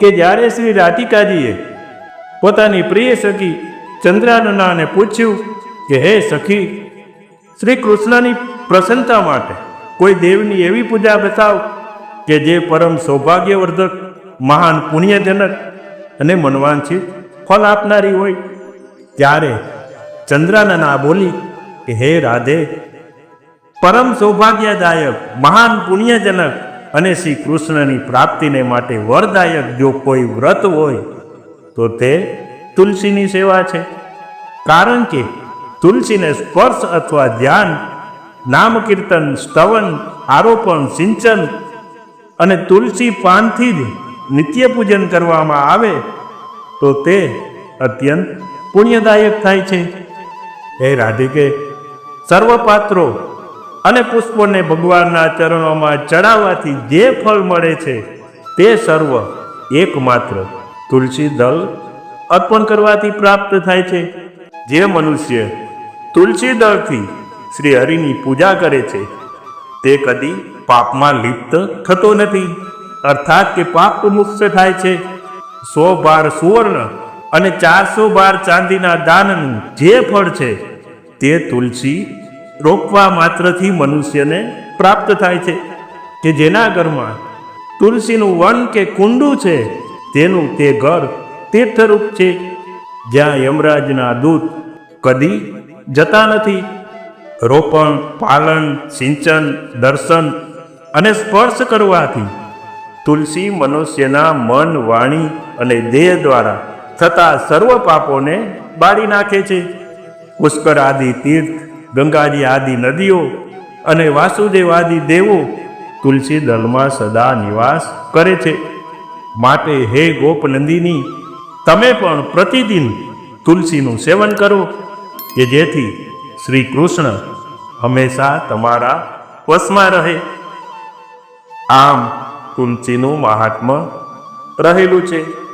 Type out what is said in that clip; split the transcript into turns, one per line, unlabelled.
કે જ્યારે શ્રી રાધિકાજીએ પોતાની પ્રિય સખી ચંદ્રાનનાને પૂછ્યું કે, હે સખી, શ્રી કૃષ્ણની પ્રસન્નતા માટે કોઈ દેવની એવી પૂજા બતાવ કે જે પરમ સૌભાગ્યવર્ધક, મહાન પુણ્યજનક અને મનવાંછિત ફળ આપનારી હોય? ત્યારે ચંદ્રાનના બોલી કે, હે રાધે, પરમ સૌભાગ્યદાયક, મહાન પુણ્યજનક અને શ્રી કૃષ્ણની પ્રાપ્તિને માટે વરદાયક જો કોઈ વ્રત હોય, તો તે તુલસીની સેવા છે. કારણ કે તુલસીને સ્પર્શ અથવા ધ્યાન, નામ કીર્તન, સ્તવન, આરોપણ, સિંચન અને તુલસી પાનથી જ નિત્ય પૂજન કરવામાં આવે, તો તે અત્યંત પુણ્યદાયક થાય છે. હે રાધિકે સર્વ પાત્રો અને પુષ્પોને ભગવાનના ચરણોમાં ચડાવવાથી જે ફળ મળે છે, તે સર્વ એકમાત્ર તુલસી દળ અર્પણ કરવાથી પ્રાપ્ત થાય છે. જે મનુષ્ય તુલસી દળથી શ્રી હરિની પૂજા કરે છે, તે કદી પાપમાં લિપ્ત થતો નથી. અર્થાત કે પાપ મુક્ત થાય છે. સો બાર સુવર્ણ અને ચારસો બાર ચાંદીના દાનનું જે ફળ છે, તે તુલસી રોપવા માત્રથી મનુષ્યને પ્રાપ્ત થાય છે કે જેના ઘરમાં તુલસીનું વન કે કુંડું છે, તેનું તે ઘર તીર્થરૂપ છે, જ્યાં યમરાજના દૂત કદી જતા નથી. રોપણ, પાલન, સિંચન, દર્શન અને સ્પર્શ કરવાથી તુલસી મનુષ્યના મન, વાણી અને દેહ દ્વારા થતા સર્વ પાપોને બાળી નાખે છે. પુષ્કર આદિ તીર્થ ગંગાજી આદિ નદીઓ અને વાસુદેવ આદિ દેવો તુલસી દલમાં સદા નિવાસ કરે છે. માટે હે ગોપનંદિની તમે પણ પ્રતિદિન તુલસીનું સેવન કરો, કે જેથી શ્રી કૃષ્ણ હંમેશા તમારા વશમાં રહે. આમ તુલસીનું મહાત્મ્ય રહેલું છે.